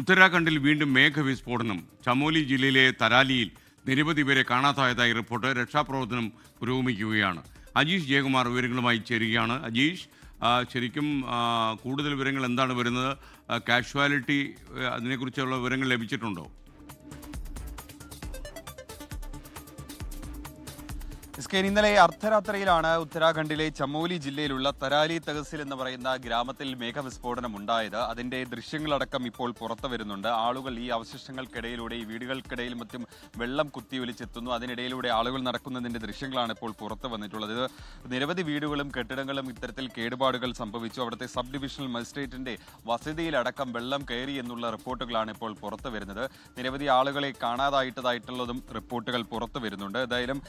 ഉത്തരാഖണ്ഡിൽ വീണ്ടും മേഘവിസ്ഫോടനം ചമോലി ജില്ലയിലെ തരാലിയിൽ നിരവധി പേരെ കാണാതായതായി റിപ്പോർട്ട് രക്ഷാപ്രവർത്തനം പുരോഗമിക്കുകയാണ്. അജീഷ് ജയകുമാർ വിവരങ്ങളുമായി ചേരുകയാണ്. അജീഷ് ശരിക്കും കൂടുതൽ വിവരങ്ങൾ എന്താണ് വരുന്നത്? കാഷ്വാലിറ്റി അതിനെക്കുറിച്ചുള്ള വിവരങ്ങൾ ലഭിച്ചിട്ടുണ്ടോ? ഇസ്കേൻ ഇന്നലെ അർദ്ധരാത്രിയിലാണ് ഉത്തരാഖണ്ഡിലെ ചമോലി ജില്ലയിലുള്ള തരാലി തഹസിൽ എന്ന് പറയുന്ന ഗ്രാമത്തിൽ മേഘവിസ്ഫോടനം ഉണ്ടായത് അതിന്റെ ദൃശ്യങ്ങളടക്കം ഇപ്പോൾ പുറത്തു വരുന്നുണ്ട്. ആളുകൾ ഈ അവശിഷ്ടങ്ങൾക്കിടയിലൂടെ ഈ വീടുകൾക്കിടയിൽ മറ്റും വെള്ളം കുത്തിയൊലിച്ചെത്തുന്നു അതിനിടയിലൂടെ ആളുകൾ നടക്കുന്നതിന്റെ ദൃശ്യങ്ങളാണ് ഇപ്പോൾ പുറത്തു വന്നിട്ടുള്ളത്. നിരവധി വീടുകളും കെട്ടിടങ്ങളും ഇത്തരത്തിൽ കേടുപാടുകൾ സംഭവിച്ചു. അവിടുത്തെ സബ് ഡിവിഷണൽ മജിസ്ട്രേറ്റിന്റെ വസതിയിലടക്കം വെള്ളം കയറി എന്നുള്ള റിപ്പോർട്ടുകളാണ് ഇപ്പോൾ പുറത്തു വരുന്നത്. നിരവധി ആളുകളെ കാണാതായിട്ടതായിട്ടുള്ളതും റിപ്പോർട്ടുകൾ പുറത്തു വരുന്നുണ്ട്. ഏതായാലും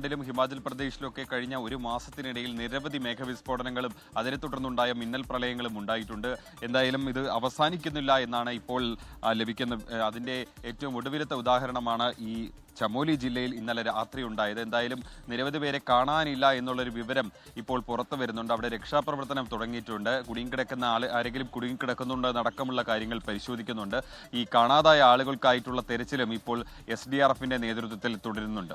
ഉത്തരാഖണ്ഡിലും ഹിമാചൽ പ്രദേശിലുമൊക്കെ കഴിഞ്ഞ ഒരു മാസത്തിനിടയിൽ നിരവധി മേഘവിസ്ഫോടനങ്ങളും അതിനെ തുടർന്നുണ്ടായ മിന്നൽ പ്രളയങ്ങളും ഉണ്ടായിട്ടുണ്ട്. എന്തായാലും ഇത് അവസാനിക്കുന്നില്ല എന്നാണ് ഇപ്പോൾ ലഭിക്കുന്ന അതിന്റെ ഏറ്റവും ഒടുവിലത്തെ ഉദാഹരണമാണ് ഈ ചമോലി ജില്ലയിൽ ഇന്നലെ രാത്രി ഉണ്ടായത്. എന്തായാലും നിരവധി പേരെ കാണാനില്ല എന്നുള്ളൊരു വിവരം ഇപ്പോൾ പുറത്തു വരുന്നുണ്ട്. അവിടെ രക്ഷാപ്രവർത്തനം തുടങ്ങിയിട്ടുണ്ട്. കുടുങ്ങിക്കിടക്കുന്ന ആൾ ആരെങ്കിലും കുടുങ്ങിക്കിടക്കുന്നുണ്ടോ അടക്കമുള്ള കാര്യങ്ങൾ പരിശോധിക്കുന്നുണ്ട്. ഈ കാണാതായ ആളുകൾക്കായിട്ടുള്ള തെരച്ചിലും ഇപ്പോൾ എസ് ഡി ആർ എഫിന്റെ നേതൃത്വത്തിൽ തുടരുന്നുണ്ട്.